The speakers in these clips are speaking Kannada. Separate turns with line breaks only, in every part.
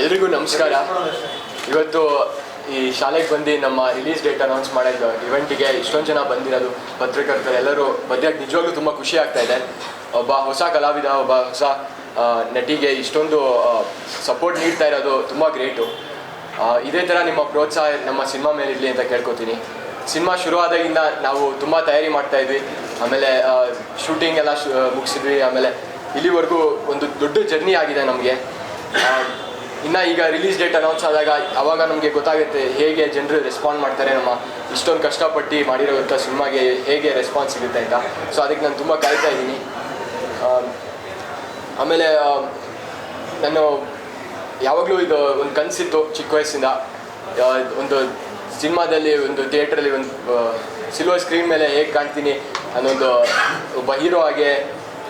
ಎಲ್ರಿಗೂ ನಮಸ್ಕಾರ. ಇವತ್ತು ಈ ಶಾಲೆಗೆ ಬಂದು ನಮ್ಮ ರಿಲೀಸ್ ಡೇಟ್ ಅನೌನ್ಸ್ ಮಾಡಿದ ಇವೆಂಟಿಗೆ ಇಷ್ಟೊಂದು ಜನ ಬಂದಿರೋದು, ಪತ್ರಕರ್ತರು ಎಲ್ಲರೂ ಬದಿಯಾಗಿ ನಿಜವಾಗ್ಲೂ ತುಂಬ ಖುಷಿ ಆಗ್ತಾ ಇದೆ. ಒಬ್ಬ ಹೊಸ ಕಲಾವಿದ, ಒಬ್ಬ ಹೊಸ ನಟಿಗೆ ಇಷ್ಟೊಂದು ಸಪೋರ್ಟ್ ನೀಡ್ತಾ ಇರೋದು ತುಂಬ ಗ್ರೇಟು ಇದೇ ಥರ ನಿಮ್ಮ ಪ್ರೋತ್ಸಾಹ ನಮ್ಮ ಸಿನಿಮಾ ಮೇಲಿರಲಿ ಅಂತ ಕೇಳ್ಕೊತೀನಿ. ಸಿನಿಮಾ ಶುರುವಾದಾಗಿಂದ ನಾವು ತುಂಬ ತಯಾರಿ ಮಾಡ್ತಾ ಇದ್ವಿ. ಆಮೇಲೆ ಶೂಟಿಂಗ್ ಎಲ್ಲ ಮುಗಿಸಿದ್ವಿ. ಆಮೇಲೆ ಇಲ್ಲಿವರೆಗೂ ಒಂದು ದೊಡ್ಡ ಜರ್ನಿ ಆಗಿದೆ ನಮಗೆ. ಇನ್ನು ಈಗ ರಿಲೀಸ್ ಡೇಟ್ ಅನೌನ್ಸ್ ಆದಾಗ ಅವಾಗ ನಮಗೆ ಗೊತ್ತಾಗುತ್ತೆ ಹೇಗೆ ಜನರು ರೆಸ್ಪಾಂಡ್ ಮಾಡ್ತಾರೆ ನಮ್ಮ ಇಷ್ಟೊಂದು ಕಷ್ಟಪಟ್ಟು ಮಾಡಿರೋಂಥ ಸಿನಿಮಾಗೆ ಹೇಗೆ ರೆಸ್ಪಾನ್ಸ್ ಸಿಗುತ್ತೆ ಅಂತ. ಸೊ ಅದಕ್ಕೆ ನಾನು ತುಂಬ ಕಾಯ್ತಾ ಇದ್ದೀನಿ. ಆಮೇಲೆ ನಾನು ಯಾವಾಗಲೂ ಇದು ಒಂದು ಕನಸಿತ್ತು ಚಿಕ್ಕ ವಯಸ್ಸಿಂದ. ಒಂದು ಸಿನಿಮಾದಲ್ಲಿ ಒಂದು ಥಿಯೇಟ್ರಲ್ಲಿ ಒಂದು ಸಿಲ್ವರ್ ಸ್ಕ್ರೀನ್ ಮೇಲೆ ಹೇಗೆ ಕಾಣ್ತೀನಿ ನಾನೊಂದು ಒಬ್ಬ ಹೀರೋ ಆಗಿ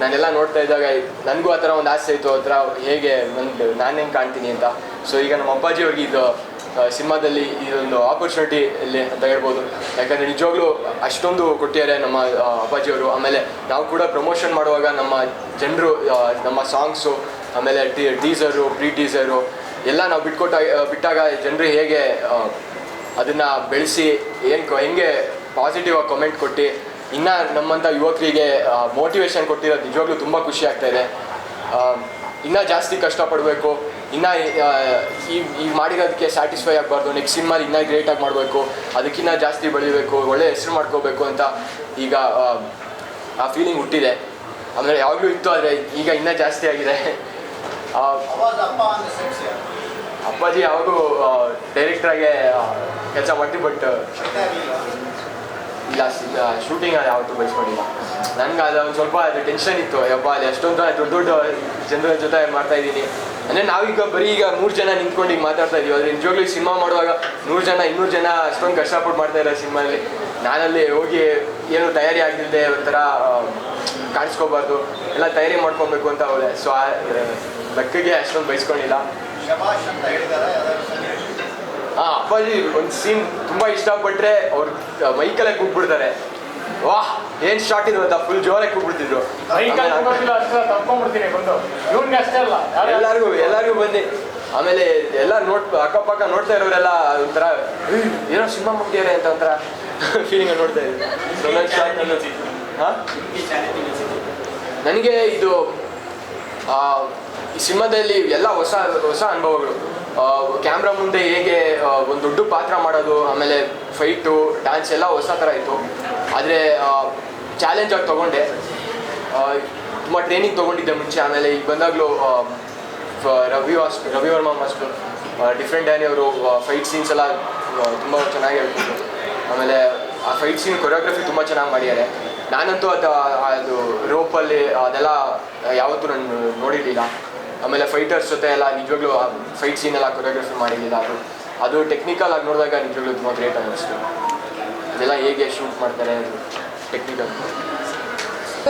ನಾನೆಲ್ಲ ನೋಡ್ತಾ ಇದ್ದಾಗ ನನಗೂ ಆ ಥರ ಒಂದು ಆಸೆ ಇತ್ತು, ಆ ಥರ ಹೇಗೆ ನಂದು ನಾನು ಹೆಂಗೆ ಕಾಣ್ತೀನಿ ಅಂತ. ಸೊ ಈಗ ನಮ್ಮ ಅಪ್ಪಾಜಿ ಅವ್ರಿಗೆ ಇದು ಸಿನಿಮಾದಲ್ಲಿ ಇದೊಂದು ಆಪರ್ಚುನಿಟಿ ಇಲ್ಲಿ ಅಂತ ಹೇಳ್ಬೋದು. ಯಾಕಂದರೆ ನಿಜವಾಗ್ಲೂ ಅಷ್ಟೊಂದು ಕೊಟ್ಟಿದ್ದಾರೆ ನಮ್ಮ ಅಪ್ಪಾಜಿಯವರು ಆಮೇಲೆ ನಾವು ಕೂಡ ಪ್ರಮೋಷನ್ ಮಾಡುವಾಗ ನಮ್ಮ ಜನರು ನಮ್ಮ ಸಾಂಗ್ಸು ಆಮೇಲೆ ಟಿ ಟೀಸರು ಪ್ರೀ ಟೀಸರು ಎಲ್ಲ ನಾವು ಬಿಟ್ಕೊಟ್ಟಾಗ ಬಿಟ್ಟಾಗ ಜನರು ಹೇಗೆ ಅದನ್ನು ಬೆಳೆಸಿ ಏನು ಹೆಂಗೆ ಪಾಸಿಟಿವ್ ಆಗಿ ಕಮೆಂಟ್ ಕೊಟ್ಟು ಇನ್ನು ನಮ್ಮಂಥ ಯುವಕರಿಗೆ ಮೋಟಿವೇಶನ್ ಕೊಟ್ಟಿರೋದು ನಿಜವಾಗ್ಲೂ ತುಂಬ ಖುಷಿ ಆಗ್ತಾ ಇದೆ. ಇನ್ನೂ ಜಾಸ್ತಿ ಕಷ್ಟಪಡಬೇಕು ಇನ್ನ ಈ ಈಗ ಮಾಡಿರೋದಕ್ಕೆ ಸ್ಯಾಟಿಸ್ಫೈ ಆಗಬಾರ್ದು ನೆಕ್ಸ್ಟ್ ಸಿನಿಮಾಲಿ ಇನ್ನೂ ಗ್ರೇಟಾಗಿ ಮಾಡಬೇಕು ಅದಕ್ಕಿನ್ನ ಜಾಸ್ತಿ ಬೆಳಿಬೇಕು ಒಳ್ಳೆ ಹೆಸರು ಮಾಡ್ಕೋಬೇಕು ಅಂತ ಈಗ ಆ, ಫೀಲಿಂಗ್ ಹುಟ್ಟಿದೆ. ಆಮೇಲೆ ಯಾವಾಗಲೂ ಇತ್ತು ಆದರೆ ಈಗ ಇನ್ನೂ ಜಾಸ್ತಿ ಆಗಿದೆ.
ಅಂದ್ರೆ
ಅಪ್ಪಾಜಿ ಯಾವಾಗೂ ಡೈರೆಕ್ಟ್ರಾಗೆ ಕೆಲಸ ಮಾಡ್ತೀವಿ ಬಟ್ ಇಲ್ಲ ಶೂಟಿಂಗ್ ಯಾವತ್ತೂ ಬಯಸ್ಕೊಂಡಿಲ್ಲ ನನಗೆ ಅದು ಒಂದು ಸ್ವಲ್ಪ ಅದು ಟೆನ್ಷನ್ ಇತ್ತು. ಯಪ್ಪ, ಅಲ್ಲಿ ಅಷ್ಟೊಂದು ದೊಡ್ಡ ದೊಡ್ಡ ಜನರ ಜೊತೆ ಮಾಡ್ತಾ ಇದ್ದೀನಿ. ಅಂದರೆ ನಾವೀಗ ಬರೀ ಈಗ ನೂರು ಜನ ನಿಂತ್ಕೊಂಡು ಈಗ ಮಾತಾಡ್ತಾ ಇದೀವಿ. ಆದ್ರೆ ನಿಜವಾಗ್ಲೂ ಸಿನಿಮಾ ಮಾಡುವಾಗ ನೂರು ಜನ, ಇನ್ನೂರು ಜನ ಅಷ್ಟೊಂದು ಕಷ್ಟಪಟ್ಟು ಮಾಡ್ತಾ ಇರೋ ಸಿನಿಮಾದಲ್ಲಿ. ನಾನಲ್ಲಿ ಹೋಗಿ ಏನು ತಯಾರಿ ಆಗಿಲ್ಲದೆ ಒಂಥರ ಕಾಣಿಸ್ಕೋಬಾರ್ದು. ಎಲ್ಲ ತಯಾರಿ ಮಾಡ್ಕೊಬೇಕು ಅಂತ ಅವಳೆ ಸೊ ಲೆಕ್ಕಗೆ ಅಷ್ಟೊಂದು ಬಯಸ್ಕೊಂಡಿಲ್ಲ
ಶಬಾಷ್ ಅಂತ ಹೇಳಿದಾರೆ ಯಾವ್ದಾದ್ರು ಸಂಗೀತ?
ಆ ಅಪ್ಪಾಜಿ ಒಂದು ಸೀನ್ ತುಂಬಾ ಇಷ್ಟಪಟ್ಟರೆ ಅವ್ರು ಮೈಕಲ್ಲೇ ಕೂಗ್ಬಿಡ್ತಾರೆ. ವಾಹ್ ಏನ್ ಶಾಟ್ ಇದು ಅಂತ ಫುಲ್ ಜೋರಾಗಿ ಕೂಗ್ಬಿಡ್ತಿದ್ರು.
ಎಲ್ಲಾರ್ಗು ಎಲ್ಲಾರ್ಗು ಅಷ್ಟೇ ತಪ್ಕೊಂಡ್ಬಿಡ್ತೀನಿ ಬಂದು. ಇವ್ನಿಗೆ ಅಷ್ಟೇ ಅಲ್ಲ ಯಾರು-
ಎಲ್ಲರಿಗೂ ಎಲ್ಲರಿಗೂ ಬನ್ನಿ. ಆಮೇಲೆ ಎಲ್ಲ ನೋಡ್ ಅಕ್ಕಪಕ್ಕ ನೋಡ್ತಾ ಇರೋರೆಲ್ಲ ಒಂಥರ "ಏಯ್, ಏನೋ ಸಿನಿಮಾ ಮುಗಿದಿದ್ದಾರೆ ಅಂತ ಒಂಥರ ಫೀಲಿಂಗ್ ನೋಡ್ತಾ ಇದ್ದೀನಿ ನನಗೆ ಇದು ಆ, ಈ ಸಿನಿಮಾದಲ್ಲಿ ಎಲ್ಲ ಹೊಸ ಹೊಸ ಅನುಭವಗಳು. ಕ್ಯಾಮ್ರಾ ಮುಂದೆ ಹೇಗೆ ಒಂದು ದೊಡ್ಡ ಪಾತ್ರ ಮಾಡೋದು, ಆಮೇಲೆ ಫೈಟು ಡ್ಯಾನ್ಸ್ ಎಲ್ಲ ಹೊಸ ಥರ ಇತ್ತು. ಆದರೆ ಚಾಲೆಂಜ್ ಆಗಿ ತೊಗೊಂಡೆ. ತುಂಬ ಟ್ರೈನಿಂಗ್ ತೊಗೊಂಡಿದ್ದೆ ಮುಂಚೆ. ಆಮೇಲೆ ಈಗ ಬಂದಾಗಲೂ Ravi was, Ravi Varma master different Danny ಅವರು ಫೈಟ್ ಸೀನ್ಸ್ ಎಲ್ಲ ತುಂಬ ಚೆನ್ನಾಗಿ ಹೇಳ್ತಿದ್ರು. ಆಮೇಲೆ ಆ ಫೈಟ್ ಸೀನ್ ಕೊರಿಯೋಗ್ರಫಿ ತುಂಬ ಚೆನ್ನಾಗಿ ಮಾಡಿದ್ದಾರೆ. ನಾನಂತೂ ಅದು ಅದು ರೋಪಲ್ಲಿ ಅದೆಲ್ಲ ಯಾವತ್ತೂ ನಾನು ನೋಡಿರಲಿಲ್ಲ. ಆಮೇಲೆ ಫೈಟರ್ಸ್ ಜೊತೆ ಎಲ್ಲ ನಿಜವಾಗ್ಲೂ ಫೈಟ್ ಸೀನ್ ಎಲ್ಲ ಕೊರಿಯೋಗ್ರಫಿ ಮಾಡಿರಲಿಲ್ಲ ಅದು ಅದು ಟೆಕ್ನಿಕಲ್ ಆಗಿ ನೋಡಿದಾಗ ನಿಜವಾಗ್ಲೂ ತುಂಬ ಗ್ರೇಟ್ ಅನ್ನಿಸ್ತು. ಅದೆಲ್ಲ ಹೇಗೆ ಶೂಟ್ ಮಾಡ್ತಾರೆ, ಅದು ಟೆಕ್ನಿಕಲ್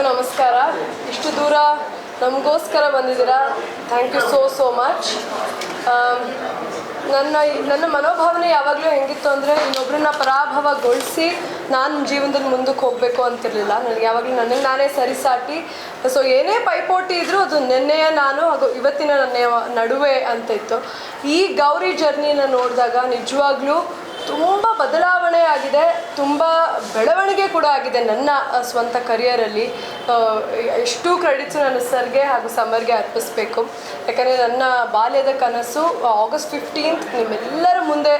ನಮಸ್ಕಾರ. ಇಷ್ಟು ದೂರ ನಮಗೋಸ್ಕರ ಬಂದಿದ್ದೀರಾ? Thank you so so much ನನ್ನ ನನ್ನ ಮನೋಭಾವನೆ ಯಾವಾಗಲೂ ಹೆಂಗಿತ್ತು ಅಂದರೆ ಇನ್ನೊಬ್ಬರನ್ನ ಪರಾಭವಗೊಳಿಸಿ ನಾನು ಜೀವನದಲ್ಲಿ ಮುಂದಕ್ಕೆ ಹೋಗಬೇಕು ಅಂತಿರಲಿಲ್ಲ. ನನಗೆ ಯಾವಾಗಲೂ ನನಗೆ ನಾನೇ ಸರಿಸಾಟಿ ಸೊ ಏನೇ ಪೈಪೋಟಿ ಇದ್ದರೂ ಅದು ನಿನ್ನೆಯ ನಾನು, ಹಾಗೂ ಇವತ್ತಿನ ನನ್ನ ನಡುವೆ ಅಂತ ಇತ್ತು. ಈ ಗೌರಿ ಜರ್ನಿನ ನೋಡಿದಾಗ ನಿಜವಾಗ್ಲೂ ತುಂಬ ಬದಲಾವಣೆ ಆಗಿದೆ, ತುಂಬ ಬೆಳವಣಿಗೆ ಕೂಡ ಆಗಿದೆ ನನ್ನ ಸ್ವಂತ ಕರಿಯರಲ್ಲಿ ಎಷ್ಟು ಕ್ರೆಡಿಟ್ಸು ನಾನು ಸರ್ಗೆ ಹಾಗೂ ಸಮರ್ಗೆ ಅರ್ಪಿಸ್ಬೇಕು. ಯಾಕಂದರೆ ನನ್ನ ಬಾಲ್ಯದ ಕನಸು ಆಗಸ್ಟ್ ಫಿಫ್ಟೀನ್ತ್ ನಿಮ್ಮೆಲ್ಲರ ಮುಂದೆ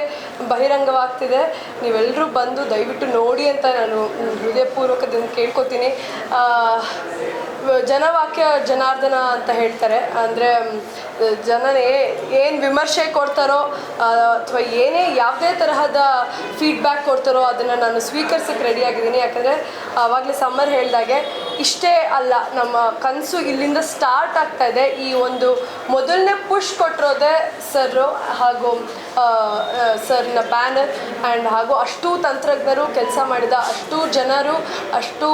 ಬಹಿರಂಗವಾಗ್ತಿದೆ. ನೀವೆಲ್ಲರೂ ಬಂದು ದಯವಿಟ್ಟು ನೋಡಿ ಅಂತ ನಾನು ಹೃದಯಪೂರ್ವಕದಿಂದ ಕೇಳ್ಕೊತೀನಿ. ಜನವಾಕ್ಯ ಜನಾರ್ದನ ಅಂತ ಹೇಳ್ತಾರೆ. ಅಂದರೆ ಜನನೇ ಏನು ವಿಮರ್ಶೆ ಕೊಡ್ತಾರೋ ಅಥವಾ ಏನೇ ಯಾವುದೇ ತರಹದ ಫೀಡ್ಬ್ಯಾಕ್ ಕೊಡ್ತಾರೋ, ಅದನ್ನು ನಾನು ಸ್ವೀಕರಿಸಕ್ಕೆ ರೆಡಿಯಾಗಿದ್ದೀನಿ ಯಾಕಂದರೆ, ಆವಾಗಲೇ ಸಮ್ಮರ್ ಹೇಳ್ದಾಗೆ ಇಷ್ಟೇ ಅಲ್ಲ, ನಮ್ಮ ಕನಸು ಇಲ್ಲಿಂದ ಸ್ಟಾರ್ಟ್ ಆಗ್ತಾ ಇದೆ. ಈ ಒಂದು ಮೊದಲನೇ ಪುಷ್ ಕೊಟ್ಟಿರೋದೇ ಸರ್ ಹಾಗೂ ಸರ್ನ ಬ್ಯಾನರ್ ಆ್ಯಂಡ್ ಹಾಗೂ ಅಷ್ಟು ತಂತ್ರಜ್ಞರು ಕೆಲಸ ಮಾಡಿದ ಅಷ್ಟು ಜನರು, ಅಷ್ಟು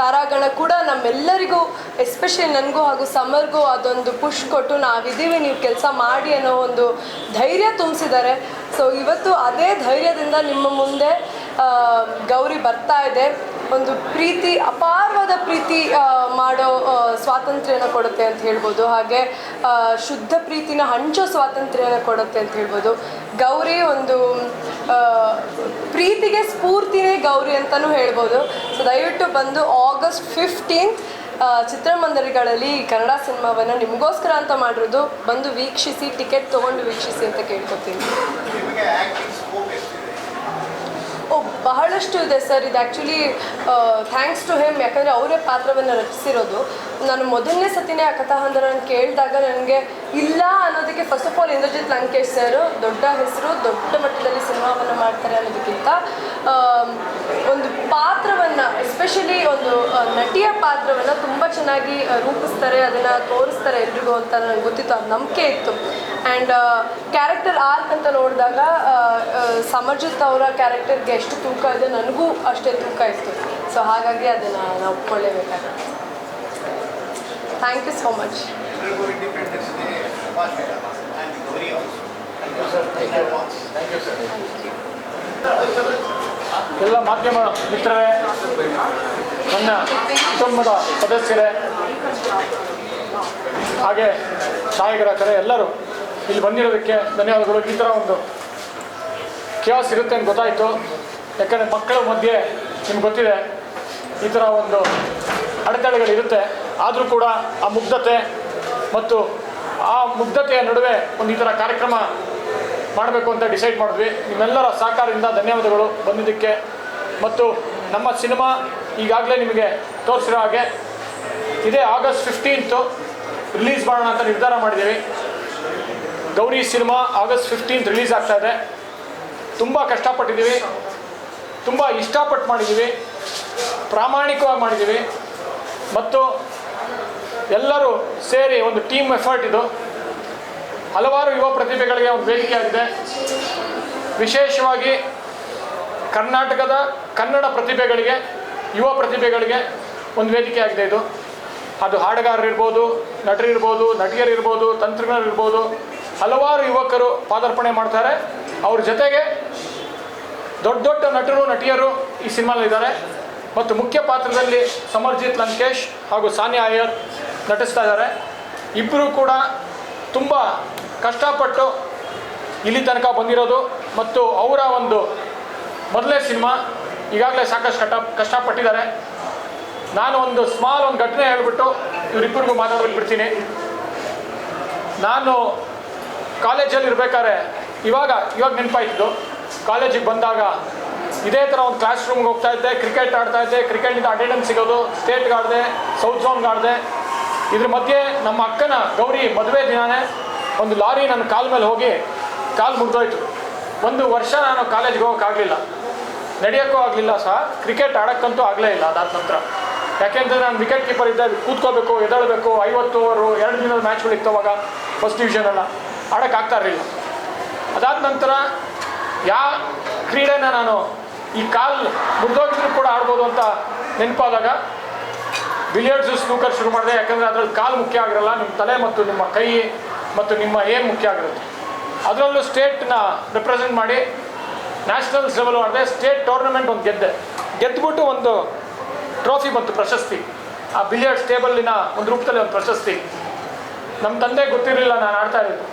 ತಾರಾಗಣ ಕೂಡ ನಮ್ಮೆಲ್ಲರಿಗೂ ಎಸ್ಪೆಷಲಿ ನನಗೂ ಹಾಗೂ ಸಮರ್ಗೂ ಅದೊಂದು ಪುಷ್ ಕೊಟ್ಟು ನಾವಿದ್ದೀವಿ, ನೀವು ಕೆಲಸ ಮಾಡಿ ಅನ್ನೋ ಒಂದು ಧೈರ್ಯ ತುಂಬಿಸಿದ್ದಾರೆ. ಸೊ ಇವತ್ತು ಅದೇ ಧೈರ್ಯದಿಂದ ನಿಮ್ಮ ಮುಂದೆ ಗೌರಿ ಬರ್ತಾ ಇದೆ. ಒಂದು ಪ್ರೀತಿ, ಅಪಾರವಾದ ಪ್ರೀತಿ ಮಾಡೋ ಸ್ವಾತಂತ್ರ್ಯನ ಕೊಡುತ್ತೆ ಅಂತ ಹೇಳ್ಬೋದು. ಹಾಗೆ ಶುದ್ಧ ಪ್ರೀತಿನ ಹಂಚೋ ಸ್ವಾತಂತ್ರ್ಯನ ಕೊಡುತ್ತೆ ಅಂತ ಹೇಳ್ಬೋದು. ಗೌರಿ ಒಂದು ಪ್ರೀತಿಗೆ ಸ್ಫೂರ್ತಿನೇ ಗೌರಿ ಅಂತಲೂ ಹೇಳ್ಬೋದು. ಸೊ ದಯವಿಟ್ಟು ಬಂದು ಆಗಸ್ಟ್ ಫಿಫ್ಟೀನ್ತ್ ಚಿತ್ರಮಂದಿರಗಳಲ್ಲಿ ಕನ್ನಡ ಸಿನಿಮಾವನ್ನು ನಿಮಗೋಸ್ಕರ ಅಂತ ಮಾಡಿರೋದು. ಬಂದು ವೀಕ್ಷಿಸಿ, ಟಿಕೆಟ್ ತೊಗೊಂಡು ವೀಕ್ಷಿಸಿ ಅಂತ ಕೇಳ್ಕೊತೀನಿ
ನಿಮಗೆ ಆ್ಯಕ್ಟಿಂಗ್ ಸ್ಕೋಪ್ ಎಷ್ಟಿದೆ
ಓ, ಬಹಳಷ್ಟು ಇದೆ ಸರ್. ಇದು ಆ್ಯಕ್ಚುಲಿ ಥ್ಯಾಂಕ್ಸ್ ಟು ಹೆಮ್ ಯಾಕಂದರೆ ಅವರೇ ಪಾತ್ರವನ್ನು ರಚಿಸಿರೋದು. ನಾನು ಮೊದಲನೇ ಸತಿನೇ ಆ ಕಥಾಹಂದರನ್ನು ಕೇಳಿದಾಗ ನನಗೆ ಇಲ್ಲ ಅನ್ನೋದಕ್ಕೆ first of all Indrajit Lankesh sir ದೊಡ್ಡ ಹೆಸರು, ದೊಡ್ಡ ಮಟ್ಟದಲ್ಲಿ ಸಿನಿಮಾವನ್ನು ಮಾಡ್ತಾರೆ ಅನ್ನೋದಕ್ಕಿಂತ ಒಂದು ಪಾತ್ರವನ್ನು ಎಸ್ಪೆಷಲಿ ಒಂದು ನಟಿಯ ಪಾತ್ರವನ್ನು ತುಂಬ ಚೆನ್ನಾಗಿ ರೂಪಿಸ್ತಾರೆ, ಅದನ್ನು ತೋರಿಸ್ತಾರೆ ಎಲ್ರಿಗೂ ಅಂತ ನನಗೆ ಗೊತ್ತಿತ್ತು. ಅದು ನಂಬಿಕೆ ಇತ್ತು. ಆ್ಯಂಡ್ ಕ್ಯಾರೆಕ್ಟರ್ ಆರ್ಕ್ ಅಂತ ನೋಡಿದಾಗ ಸಮರ್ಜಿತ್ ಅವರ ಕ್ಯಾರೆಕ್ಟರ್ಗೆ ಎಷ್ಟು ತೂಕ ಇದೆ ನನಗೂ ಅಷ್ಟೇ ತೂಕ ಇತ್ತು. ಸೊ ಹಾಗಾಗಿ ಅದನ್ನು ನಾವು ಒಪ್ಕೊಳ್ಳೇಬೇಕಾಗುತ್ತೆ. ಥ್ಯಾಂಕ್ ಯು ಸೋ ಮಚ್
ಎಲ್ಲ ಮಾಧ್ಯಮ ಮಿತ್ರರೇ, ನನ್ನ ಕುಟುಂಬದ ಸದಸ್ಯರೇ, ಹಾಗೆ ಛಾಯಾಗ್ರಾಹಕರೇ ಎಲ್ಲರೂ ಇಲ್ಲಿ ಬಂದಿರೋದಕ್ಕೆ ಧನ್ಯವಾದಗಳು. ಈ ಥರ ಒಂದು ಕ್ಯಾಸ್ ಇರುತ್ತೆ ಅಂತ ಗೊತ್ತಾಯಿತು. ಯಾಕಂದರೆ ಮಕ್ಕಳ ಮಧ್ಯೆ ನಿಮ್ಗೆ ಗೊತ್ತಿದೆ, ಈ ಥರ ಒಂದು ಅಡೆತಡೆಗಳಿರುತ್ತೆ ಆದರೂ ಕೂಡ ಆ ಮುಗ್ಧತೆ ಮತ್ತು ಆ ಮುಗ್ಧತೆಯ ನಡುವೆ ಒಂದು ಈ ಥರ ಕಾರ್ಯಕ್ರಮ ಮಾಡಬೇಕು ಅಂತ ಡಿಸೈಡ್ ಮಾಡಿದ್ವಿ. ನಿಮ್ಮೆಲ್ಲರ ಸಹಕಾರದಿಂದ ಧನ್ಯವಾದಗಳು ಬಂದಿದ್ದಕ್ಕೆ. ಮತ್ತು ನಮ್ಮ ಸಿನಿಮಾ ಈಗಾಗಲೇ ನಿಮಗೆ ತೋರಿಸಿರೋ ಹಾಗೆ, ಇದೇ ಆಗಸ್ಟ್ ಫಿಫ್ಟೀನ್ತು ರಿಲೀಸ್ ಮಾಡೋಣ ಅಂತ ನಿರ್ಧಾರ ಮಾಡಿದ್ದೀವಿ. Gauri cinema August fifteenth release ಆಗ್ತಾ ಇದೆ. ತುಂಬ ಕಷ್ಟಪಟ್ಟಿದ್ದೀವಿ. ತುಂಬ ಇಷ್ಟಪಟ್ಟು ಮಾಡಿದ್ದೀವಿ. ಪ್ರಾಮಾಣಿಕವಾಗಿ ಮಾಡಿದ್ದೀವಿ. ಮತ್ತು ಎಲ್ಲರೂ ಸೇರಿ ಒಂದು ಟೀಮ್ ಎಫರ್ಟ್ ಇದು. ಹಲವಾರು ಯುವ ಪ್ರತಿಭೆಗಳಿಗೆ ಒಂದು ವೇದಿಕೆ ಆಗಿದೆ. ವಿಶೇಷವಾಗಿ ಕರ್ನಾಟಕದ ಕನ್ನಡ ಪ್ರತಿಭೆಗಳಿಗೆ, ಯುವ ಪ್ರತಿಭೆಗಳಿಗೆ ಒಂದು ವೇದಿಕೆ ಆಗಿದೆ ಇದು. ಅದು ಹಾಡುಗಾರರಿರ್ಬೋದು, ನಟರಿರ್ಬೋದು, ನಟಿಯರಿರ್ಬೋದು, ತಂತ್ರಜ್ಞರಿರ್ಬೋದು ಹಲವಾರು ಯುವಕರು ಪಾದಾರ್ಪಣೆ ಮಾಡ್ತಾರೆ. ಅವ್ರ ಜೊತೆಗೆ ದೊಡ್ಡ ದೊಡ್ಡ ನಟರು, ನಟಿಯರು ಈ ಸಿನಿಮಾಲಿದ್ದಾರೆ ಮತ್ತು ಮುಖ್ಯ ಪಾತ್ರದಲ್ಲಿ ಸಮರ್ಜಿತ್, ಲಂಕೇಶ್ ಹಾಗೂ ಸಾನಿಯಾ ಅಯ್ಯರ್ ನಟಿಸ್ತಾ ಇದ್ದಾರೆ. ಇಬ್ಬರು ಕೂಡ ತುಂಬ ಕಷ್ಟಪಟ್ಟು ಇಲ್ಲಿ ತನಕ ಬಂದಿರೋದು. ಮತ್ತು ಅವರ ಒಂದು ಮೊದಲನೇ ಸಿನಿಮಾ ಈಗಾಗಲೇ ಸಾಕಷ್ಟು ಕಷ್ಟ, ಕಷ್ಟಪಟ್ಟಿದ್ದಾರೆ. ನಾನು ಒಂದು ಸ್ಮಾಲ್ ಒಂದು ಘಟನೆ ಹೇಳಿಬಿಟ್ಟು ಇವರಿಬ್ಬರಿಗೂ ಮಾತಾಡೋಕೆ ಬಿಡ್ತೀನಿ ನಾನು ಕಾಲೇಜಲ್ಲಿ ಇರ್ಬೇಕಾದ್ರೆ ಇವಾಗ ಇವಾಗ ನೆನಪಾಯ್ತು ಕಾಲೇಜಿಗೆ ಬಂದಾಗ ಇದೇ ಥರ ಒಂದು ಕ್ಲಾಸ್ ರೂಮ್ಗೆ ಹೋಗ್ತಾ ಇದ್ದೆ ಕ್ರಿಕೆಟ್ ಆಡ್ತಾ ಇದ್ದೆ ಕ್ರಿಕೆಟ್ನಿಂದ ಅಟೆಂಡೆನ್ಸ್ ಸಿಗೋದು ಸ್ಟೇಟ್ಗೆ ಆಡಿದೆ ಸೌತ್ ಝೋನ್ಗೆ ಆಡಿದೆ ಇದ್ರ ಮಧ್ಯೆ ನಮ್ಮ ಅಕ್ಕನ ಗೌರಿ ಮದುವೆ ದಿನಾನೇ ಒಂದು ಲಾರಿ ನನ್ನ ಕಾಲ ಮೇಲೆ ಹೋಗಿ ಕಾಲು ಮುರಿದೋಯ್ತು ಒಂದು ವರ್ಷ ನಾನು ಕಾಲೇಜ್ಗೆ ಹೋಗೋಕ್ಕಾಗಲಿಲ್ಲ ನಡೆಯೋಕ್ಕೂ ಆಗಲಿಲ್ಲ ಸಹ ಕ್ರಿಕೆಟ್ ಆಡೋಕ್ಕಂತೂ ಆಗಲೇ ಇಲ್ಲ ಅದಾದ ನಂತರ. ಯಾಕೆಂದರೆ ನಾನು ವಿಕೆಟ್ ಕೀಪರ್ ಇದ್ದೆ, ಕೂತ್ಕೋಬೇಕು ಎದಳಬೇಕು ಐವತ್ತು ಓವರು ಎರಡು ದಿನದ ಮ್ಯಾಚ್ಗಳಿತ್ತು ಅವಾಗ ಫಸ್ಟ್ ಡಿವಿಷನ್ ಎಲ್ಲ ಆಡೋಕ್ಕಾಗ್ತಾ ಇರಲಿಲ್ಲ ಅದಾದ ನಂತರ ಯಾವ ಕ್ರೀಡೆನ ನಾನು ಈ ಕಾಲು ಮುರಿದೋಗಿದ್ರು ಕೂಡ ಆಡ್ಬೋದು ಅಂತ ನೆನಪಾದಾಗ ಬಿಲಿಯರ್ಡ್ಸು ಸ್ನೂಕರ್ ಶುರು ಮಾಡಿದೆ. ಯಾಕಂದರೆ ಅದರಲ್ಲಿ ಕಾಲು ಮುಖ್ಯ ಆಗಿರಲ್ಲ ನಿಮ್ಮ ತಲೆ ಮತ್ತು ನಿಮ್ಮ ಕೈ ಮತ್ತು ನಿಮ್ಮ ಏಮ್ ಮುಖ್ಯ ಆಗಿರುತ್ತೆ. ಅದರಲ್ಲೂ ಸ್ಟೇಟ್ನ ರೆಪ್ರೆಸೆಂಟ್ ಮಾಡಿ ನ್ಯಾಷನಲ್ಸ್ ಲೆವೆಲ್ ಮಾಡಿದೆ ಸ್ಟೇಟ್ ಟೂರ್ನಮೆಂಟ್ ಒಂದು ಗೆದ್ದೆ. ಗೆದ್ದುಬಿಟ್ಟು ಒಂದು ಟ್ರೋಫಿ ಬಂತು, ಪ್ರಶಸ್ತಿ. ಆ ಬಿಲಿಯರ್ಡ್ಸ್ ಟೇಬಲ್ಲಿನ ಒಂದು ರೂಪದಲ್ಲಿ ಒಂದು ಪ್ರಶಸ್ತಿ. ನಮ್ಮ ತಂದೆ ಗೊತ್ತಿರಲಿಲ್ಲ ನಾನು ಆಡ್ತಾ ಇರೋದು.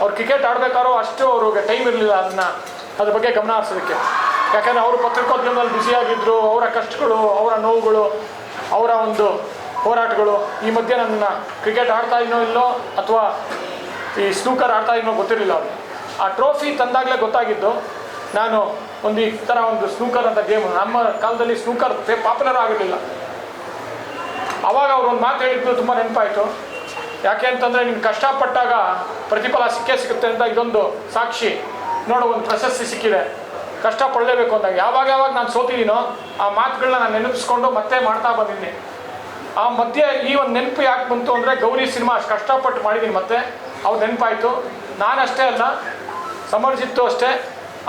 ಅವ್ರು ಕ್ರಿಕೆಟ್ ಆಡಬೇಕಾದ್ರೂ ಅಷ್ಟು ಅವ್ರಿಗೆ ಟೈಮ್ ಇರಲಿಲ್ಲ ಅದನ್ನ. ಅದ್ರ ಬಗ್ಗೆ ಗಮನ ಹರಿಸೋದಕ್ಕೆ. ಯಾಕಂದರೆ ಅವರು ಪತ್ರಿಕೋದ್ಯಮದಲ್ಲಿ ಬ್ಯುಸಿಯಾಗಿದ್ದರು ಅವರ ಕಷ್ಟಗಳು, ಅವರ ನೋವುಗಳು, ಅವರ ಒಂದು ಹೋರಾಟಗಳು, ಈ ಮಧ್ಯೆ ನನ್ನ ಕ್ರಿಕೆಟ್ ಆಡ್ತಾ ಇನ್ನೋ ಇಲ್ಲೋ ಅಥವಾ ಈ ಸ್ನೂಕರ್ ಆಡ್ತಾ ಇನ್ನೋ ಗೊತ್ತಿರಲಿಲ್ಲ ಅವರು ಆ ಟ್ರೋಫಿ ತಂದಾಗಲೇ ಗೊತ್ತಾಗಿದ್ದು, ನಾನು ಒಂದು ಈ ಥರ ಒಂದು ಸ್ನೂಕರ್ ಅಂತ ಗೇಮ್ ನಮ್ಮ ಕಾಲದಲ್ಲಿ ಸ್ನೂಕರ್ ಪಾಪ್ಯುಲರ್ ಆಗಿರಲಿಲ್ಲ. ಅವ್ರು ಒಂದು ಮಾತು ಹೇಳಿದ್ದು ತುಂಬ ನೆನಪಾಯಿತು. ಯಾಕೆ ಅಂತಂದರೆ ನಿಮ್ಗೆ ಕಷ್ಟಪಟ್ಟಾಗ ಪ್ರತಿಫಲ ಸಿಕ್ಕೇ ಸಿಗುತ್ತೆ ಅಂತ ಇದೊಂದು ಸಾಕ್ಷಿ. ನೋಡು, ಒಂದು ಪ್ರಶಸ್ತಿ ಸಿಕ್ಕಿದೆ. ಕಷ್ಟಪಡಲೇಬೇಕು ಅಂದಾಗ ಯಾವಾಗ ಯಾವಾಗ ನಾನು ಸೋತಿದ್ದೀನೋ ಆ ಮಾತುಗಳನ್ನ ನಾನು ನೆನಪಿಸ್ಕೊಂಡು ಮತ್ತೆ ಮಾಡ್ತಾ ಬಂದಿದ್ದೀನಿ. ಆ ಮಧ್ಯೆ ಈ ಒಂದು ನೆನಪು ಯಾಕೆ ಬಂತು ಅಂದರೆ ಗೌರಿ ಸಿನಿಮಾ ಅಷ್ಟು ಕಷ್ಟಪಟ್ಟು ಮಾಡಿದ್ದೀನಿ ಮತ್ತೆ. ಅವ್ರು ನೆನಪಾಯಿತು. ನಾನಷ್ಟೇ ಅಲ್ಲ, ಸಮರ್ಜಿತ್ತು ಅಷ್ಟೇ.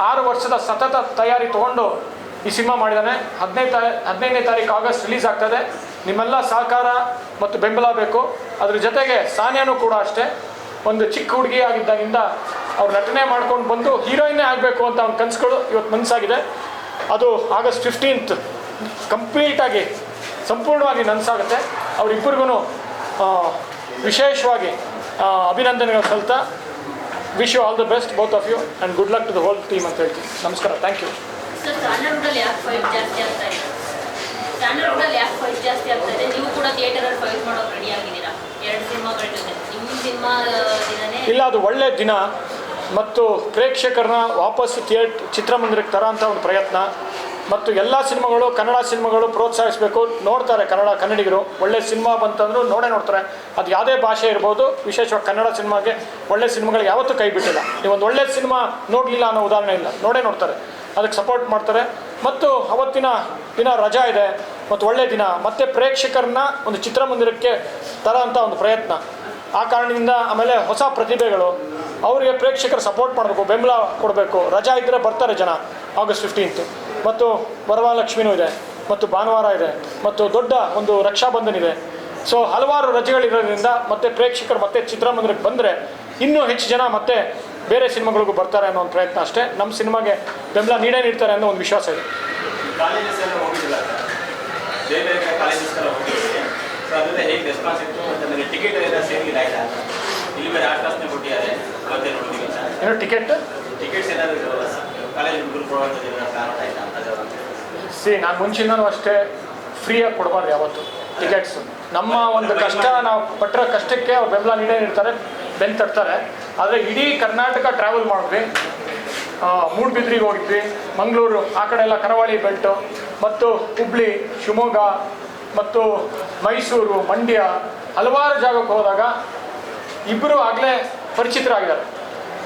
ಆರು ವರ್ಷದ ಸತತ ತಯಾರಿ ತೊಗೊಂಡು ಈ ಸಿನಿಮಾ ಮಾಡಿದ್ದಾನೆ ಹದಿನೈದು ತಾ, ಹದಿನೈದನೇ ತಾರೀಕು ಆಗಸ್ಟ್ ರಿಲೀಸ್ ಆಗ್ತದೆ ನಿಮ್ಮೆಲ್ಲ ಸಹಕಾರ ಮತ್ತು ಬೆಂಬಲ ಬೇಕು. ಅದ್ರ ಜೊತೆಗೆ ಸಾನಿಯಾನು ಕೂಡ ಅಷ್ಟೇ. ಒಂದು ಚಿಕ್ಕ ಹುಡುಗಿ ಆಗಿದ್ದಾಗಿಂದ ಅವ್ರು ನಟನೆ ಮಾಡ್ಕೊಂಡು ಬಂದು ಹೀರೋಯಿನ್ನೇ ಆಗಬೇಕು ಅಂತ ಅವ್ನ ಕನಸುಗಳು ಇವತ್ತು ಮನಸ್ಸಾಗಿದೆ ಅದು ಆಗಸ್ಟ್ ಫಿಫ್ಟೀನ್ತ್ ಕಂಪ್ಲೀಟಾಗಿ ಸಂಪೂರ್ಣವಾಗಿ ನನಸಾಗುತ್ತೆ. ಅವರಿಬ್ಬರಿಗೂ ವಿಶೇಷವಾಗಿ ಅಭಿನಂದನೆಗಳು ಸಲ್ತಾ. Wish you all the best both of you and good luck to the whole team ಅಂತ ಹೇಳ್ತೀನಿ. ನಮಸ್ಕಾರ ಥ್ಯಾಂಕ್ ಯು
ಜಾಸ್ತಿ ಆಗ್ತಾ ನೀವು ಕೂಡ ಥಿಯೇಟರಲ್ಲಿ ಫೈಟ್ ಮಾಡೋಕೆ ರೆಡಿ ಆಗಿದ್ದೀರಾ? ಎರಡು ಸಿನಿಮಾಗಳ ಜೊತೆ. ನಿಮ್ಮ ಸಿನಿಮಾ ದಿನನೇ
ಇಲ್ಲ, ಅದು ಒಳ್ಳೆ ದಿನ. ಮತ್ತು ಪ್ರೇಕ್ಷಕರನ್ನ ವಾಪಸ್ ಥಿಯೇಟ್ ಚಿತ್ರಮಂದಿರಕ್ಕೆ ತರೋಂಥ ಒಂದು ಪ್ರಯತ್ನ. ಮತ್ತು ಎಲ್ಲ ಸಿನಿಮಾಗಳು ಕನ್ನಡ ಸಿನಿಮಾಗಳು ಪ್ರೋತ್ಸಾಹಿಸಬೇಕು. ನೋಡ್ತಾರೆ ಕನ್ನಡ ಕನ್ನಡಿಗರು. ಒಳ್ಳೆ ಸಿನಿಮಾ ಬಂತಂದ್ರೂ ನೋಡೇ ನೋಡ್ತಾರೆ. ಅದು ಯಾವುದೇ ಭಾಷೆ ಇರ್ಬೋದು. ವಿಶೇಷವಾಗಿ ಕನ್ನಡ ಸಿನಿಮಾಗೆ ಒಳ್ಳೆ ಸಿನಿಮಾಗಳು ಯಾವತ್ತೂ ಕೈ ಬಿಟ್ಟಿಲ್ಲ. ನೀವು ಒಂದು ಒಳ್ಳೆ ಸಿನಿಮಾ ನೋಡಲಿಲ್ಲ ಅನ್ನೋ ಉದಾಹರಣೆ ಇಲ್ಲ. ನೋಡೇ ನೋಡ್ತಾರೆ. ಅದಕ್ಕೆ ಸಪೋರ್ಟ್ ಮಾಡ್ತಾರೆ. ಮತ್ತು ಅವತ್ತಿನ ದಿನ ರಜಾ ಇದೆ. ಮತ್ತು ಒಳ್ಳೆ ದಿನ. ಮತ್ತೆ ಪ್ರೇಕ್ಷಕರನ್ನ ಒಂದು ಚಿತ್ರಮಂದಿರಕ್ಕೆ ತರೋಂಥ ಒಂದು ಪ್ರಯತ್ನ. ಆ ಕಾರಣದಿಂದ ಆಮೇಲೆ ಹೊಸ ಪ್ರತಿಭೆಗಳು. ಅವರಿಗೆ ಪ್ರೇಕ್ಷಕರು ಸಪೋರ್ಟ್ ಮಾಡಬೇಕು, ಬೆಂಬಲ ಕೊಡಬೇಕು. ರಜಾ ಇದ್ದರೆ ಬರ್ತಾರೆ ಜನ ಆಗಸ್ಟ್ ಫಿಫ್ಟೀನ್ತು ಮತ್ತು ವರಮಹಾಲಕ್ಷ್ಮಿನೂ ಇದೆ, ಮತ್ತು ಭಾನುವಾರ ಇದೆ, ಮತ್ತು ದೊಡ್ಡ ಒಂದು ರಕ್ಷಾಬಂಧನ್ ಇದೆ. ಸೊ ಹಲವಾರು ರಜೆಗಳಿರೋದ್ರಿಂದ ಮತ್ತೆ ಪ್ರೇಕ್ಷಕರು ಮತ್ತೆ ಚಿತ್ರಮಂದಿರಕ್ಕೆ ಬಂದರೆ ಇನ್ನೂ ಹೆಚ್ಚು ಜನ ಮತ್ತೆ ಬೇರೆ ಸಿನಿಮಾಗಳಿಗೂ ಬರ್ತಾರೆ ಅನ್ನೋ ಒಂದು ಪ್ರಯತ್ನ ಅಷ್ಟೇ. ನಮ್ಮ ಸಿನಿಮಾಗೆ ಬೆಂಬಲ ನೀಡೇ ನೀಡ್ತಾರೆ ಅನ್ನೋ ಒಂದು ವಿಶ್ವಾಸ ಇದೆ.
ಬೇರೆ ಬೇರೆ ಕಾಲೇಜಸ್ ಎಲ್ಲ ಹೋಗಿದ್ದೀವಿ ಸೊ ಅದರಿಂದ ಹೇಗೆ ರೆಸ್ಪಾನ್ಸ್ ಇತ್ತು? ಮತ್ತು ನನಗೆ ಟಿಕೆಟ್ ಎಲ್ಲ ಸೇರಿಲ್ಲ ಆಯ್ತಾ? ಇಲ್ಲಿ ಬೇರೆ ಆಶ್ವಾಸನೆ ಕೊಟ್ಟಿದ್ದಾರೆ. ಅವತ್ತೇ ನೋಡ್ತೀವಿ
ಏನು ಟಿಕೆಟ್
ಟಿಕೆಟ್ಸ್ ಏನಾದರೂ ಕಾಲೇಜ್ ಹುಡುಗರು ಕೊಡುವಂಥದ್ದು ಕಾರಣ ಆಯ್ತಾ ಅಂತ
ಸಿ ನಾನು ಮುಂಚಿನೂ ಅಷ್ಟೇ ಫ್ರೀಯಾಗಿ ಕೊಡಬಾರ್ದು ಯಾವತ್ತು ಟಿಕೆಟ್ಸು ನಮ್ಮ ಒಂದು ಕಷ್ಟ ನಾವು ಪಟ್ಟಿರೋ ಕಷ್ಟಕ್ಕೆ ಅವ್ರು ಬೆಂಬಲ ನೀಡೇ ಇರ್ತಾರೆ ಬೆನ್ ತರ್ತಾರೆ ಆದರೆ ಇಡೀ ಕರ್ನಾಟಕ ಟ್ರಾವೆಲ್ ಮಾಡಿದ್ವಿ. ಮೂಡ್ಬಿದ್ರಿಗೆ ಹೋಗಿದ್ವಿ. ಮಂಗಳೂರು ಆ ಕಡೆ ಎಲ್ಲ ಕರಾವಳಿ ಬೆಲ್ಟು ಮತ್ತು ಹುಬ್ಳಿ, ಶಿವಮೊಗ್ಗ ಮತ್ತು ಮೈಸೂರು, ಮಂಡ್ಯ ಹಲವಾರು ಜಾಗಕ್ಕೆ ಹೋದಾಗ ಇಬ್ಬರು ಆಗಲೇ ಪರಿಚಿತರಾಗಿದ್ದಾರೆ.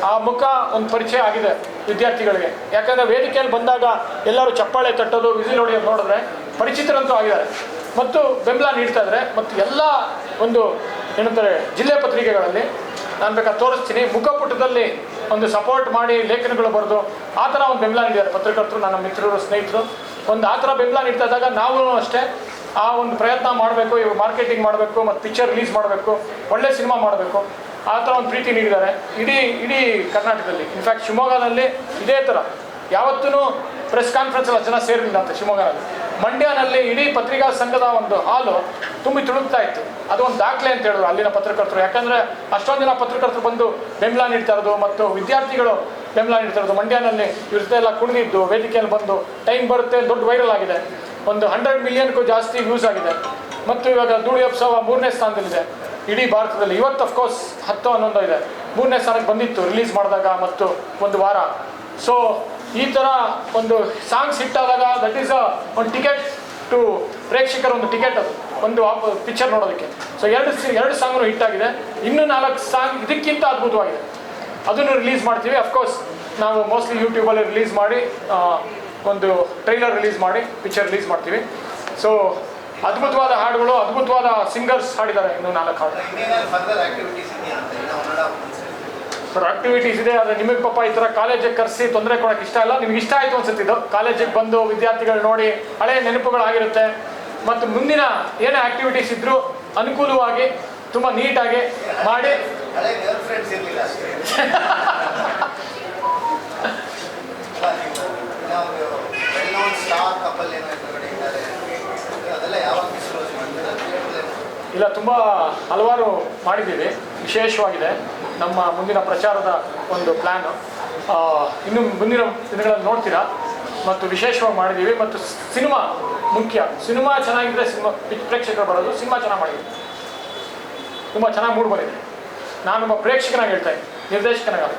ಆ ಮುಖ ಒಂದು ಪರಿಚಯ ಆಗಿದೆ ವಿದ್ಯಾರ್ಥಿಗಳಿಗೆ. ಯಾಕಂದರೆ ವೇದಿಕೆಯಲ್ಲಿ ಬಂದಾಗ ಎಲ್ಲರೂ ಚಪ್ಪಾಳೆ ತಟ್ಟೋದು, ವಿಸಿಲ್ ಹೊಡೆಯೋದು ನೋಡಿದ್ರೆ ಪರಿಚಿತರಂತೂ ಆಗಿದ್ದಾರೆ. ಮತ್ತು ಬೆಂಬಲ ನೀಡ್ತಾ ಇದ್ದಾರೆ. ಮತ್ತು ಎಲ್ಲ ಒಂದು ಏನಂತಾರೆ, ಜಿಲ್ಲೆ ಪತ್ರಿಕೆಗಳಲ್ಲಿ ನಾನು ಬೇಕಾದ್ರೆ ತೋರಿಸ್ತೀನಿ ಮುಖಪುಟದಲ್ಲಿ ಒಂದು ಸಪೋರ್ಟ್ ಮಾಡಿ ಲೇಖನಗಳು ಬರೆದು ಆ ಥರ ಒಂದು ಬೆಂಬಲ ನೀಡಿದ್ದಾರೆ. ಪತ್ರಕರ್ತರು, ನನ್ನ ಮಿತ್ರರು, ಸ್ನೇಹಿತರು. ಒಂದು ಆ ಥರ ಬೆಂಬಲ ನೀಡ್ತಾ ಇದ್ದಾಗ ನಾವು ಅಷ್ಟೇ ಆ ಒಂದು ಪ್ರಯತ್ನ ಮಾಡಬೇಕು, ಇವಾಗ ಮಾರ್ಕೆಟಿಂಗ್ ಮಾಡಬೇಕು ಮತ್ತು ಪಿಕ್ಚರ್ ರಿಲೀಸ್ ಮಾಡಬೇಕು, ಒಳ್ಳೆ ಸಿನಿಮಾ ಮಾಡಬೇಕು. ಆ ಥರ ಒಂದು ಪ್ರೀತಿ ನೀಡಿದ್ದಾರೆ. ಇಡೀ ಇಡೀ ಕರ್ನಾಟಕದಲ್ಲಿ ಇನ್ಫ್ಯಾಕ್ಟ್ ಶಿವಮೊಗ್ಗದಲ್ಲಿ ಇದೇ ಥರ. ಯಾವತ್ತೂ ಪ್ರೆಸ್ ಕಾನ್ಫರೆನ್ಸಲ್ಲಿ ಜನ ಸೇರಲಿಲ್ಲ ಅಂತ ಶಿವಮೊಗ್ಗದಲ್ಲಿ. ಮಂಡ್ಯನಲ್ಲಿ ಇಡೀ ಪತ್ರಿಕಾ ಸಂಘದ ಒಂದು ಹಾಲು ತುಂಬಿ ತುಳುಕ್ತಾ ಇತ್ತು. ಅದು ಒಂದು ದಾಖಲೆ ಅಂತ ಹೇಳಿದ್ರು ಅಲ್ಲಿನ ಪತ್ರಕರ್ತರು. ಯಾಕಂದರೆ ಅಷ್ಟೊಂದು ಜನ ಪತ್ರಕರ್ತರು ಬಂದು ಬೆಂಬಲ ನೀಡ್ತಾ ಇರೋದು ಮತ್ತು ವಿದ್ಯಾರ್ಥಿಗಳು ಬೆಂಬಲ ನೀಡ್ತಾ ಇರೋದು ಮಂಡ್ಯನಲ್ಲಿ ಇವ್ರ ಜೊತೆ ಎಲ್ಲ ಕುಣಿದಿದ್ದು, ವೇದಿಕೆಯಲ್ಲಿ ಬಂದು ಟೈಮ್ ಬರುತ್ತೆ, ದೊಡ್ಡ ವೈರಲ್ ಆಗಿದೆ. ಒಂದು ಹಂಡ್ರೆಡ್ ಮಿಲಿಯನ್ಗೂ ಜಾಸ್ತಿ ವ್ಯೂಸ್ ಆಗಿದೆ. ಮತ್ತು ಇವಾಗ ಧೂಳಿ ಉತ್ಸವ ಮೂರನೇ ಸ್ಥಾನದಲ್ಲಿದೆ. ಇಡೀ ಭಾರತದಲ್ಲಿ. ಇವತ್ತು ಅಫ್ಕೋರ್ಸ್ ಹತ್ತು ಹನ್ನೊಂದು ಇದೆ. ಮೂರನೇ ಸ್ಥಾನಕ್ಕೆ ಬಂದಿತ್ತು ರಿಲೀಸ್ ಮಾಡಿದಾಗ ಮತ್ತು ಒಂದು ವಾರ. ಸೊ ಈ ಥರ ಒಂದು ಸಾಂಗ್ಸ್ ಹಿಟ್ ಆದಾಗ ದಟ್ ಈಸ್ ಅ ಒಂದು ಟಿಕೆಟ್ ಟು ಪ್ರೇಕ್ಷಕರ ಒಂದು ಟಿಕೆಟ್ ಅದು. ಒಂದು ಪಿಕ್ಚರ್ ನೋಡೋದಕ್ಕೆ. ಸೊ, ಎರಡು ಎರಡು ಸಾಂಗ್ನು ಹಿಟ್ ಆಗಿದೆ. ಇನ್ನೂ ನಾಲ್ಕು ಸಾಂಗ್ ಇದಕ್ಕಿಂತ ಅದ್ಭುತವಾಗಿದೆ. ಅದನ್ನು ರಿಲೀಸ್ ಮಾಡ್ತೀವಿ. ಅಫ್ಕೋರ್ಸ್ ನಾವು ಮೋಸ್ಟ್ಲಿ ಯೂಟ್ಯೂಬಲ್ಲಿ ರಿಲೀಸ್ ಮಾಡಿ ಒಂದು ಟ್ರೈಲರ್ ರಿಲೀಸ್ ಮಾಡಿ ಪಿಕ್ಚರ್ ರಿಲೀಸ್ ಮಾಡ್ತೀವಿ. ಸೊ ಅದ್ಭುತವಾದ ಹಾಡುಗಳು, ಅದ್ಭುತವಾದ ಸಿಂಗರ್ಸ್ ಹಾಡಿದ್ದಾರೆ ಇನ್ನು ನಾಲ್ಕು ಹಾಡು. ಸರ್ ಆಕ್ಟಿವಿಟೀಸ್ ಇದೆ, ಆದರೆ ನಿಮಗೆ ಪಾಪ ಈ ಥರ ಕಾಲೇಜಿಗೆ ಕರೆಸಿ ತೊಂದರೆ ಕೊಡೋಕೆ ಇಷ್ಟ ಇಲ್ಲ. ನಿಮ್ಗೆ ಇಷ್ಟ ಆಯಿತು ಅನ್ಸುತ್ತಿದ್ದು ಕಾಲೇಜಿಗೆ ಬಂದು ವಿದ್ಯಾರ್ಥಿಗಳು ನೋಡಿ ಹಳೆಯ ನೆನಪುಗಳಾಗಿರುತ್ತೆ ಮತ್ತು ಮುಂದಿನ ಏನೇ ಆಕ್ಟಿವಿಟೀಸ್ ಇದ್ದರೂ ಅನುಕೂಲವಾಗಿ, ತುಂಬ ನೀಟಾಗಿ ಮಾಡಿ ಇಲ್ಲ, ತುಂಬ ಹಲವಾರು ಮಾಡಿದ್ದೀವಿ. ವಿಶೇಷವಾಗಿದೆ. ನಮ್ಮ ಮುಂದಿನ ಪ್ರಚಾರದ ಒಂದು ಪ್ಲ್ಯಾನು ಇನ್ನು ಮುಂದಿನ ದಿನಗಳಲ್ಲಿ ನೋಡ್ತೀರಾ? ಮತ್ತು ವಿಶೇಷವಾಗಿ ಮಾಡಿದ್ದೀವಿ. ಮತ್ತು ಸಿನಿಮಾ ಮುಖ್ಯ. ಸಿನಿಮಾ ಚೆನ್ನಾಗಿದ್ದರೆ ಸಿನಿಮಾ, ಪ್ರೇಕ್ಷಕರು ಬರೋದು ಸಿನಿಮಾ ಚೆನ್ನಾಗಿ ಮಾಡಿದ್ದೀವಿ. ತುಂಬ ಚೆನ್ನಾಗಿ ಮೂಡ್ ಬಂದಿದೆ. ನಾನೊಬ್ಬ ಪ್ರೇಕ್ಷಕನಾಗಿ ಹೇಳ್ತಾ ಇದ್ದೀನಿ ನಿರ್ದೇಶಕನಾಗಲ್ಲ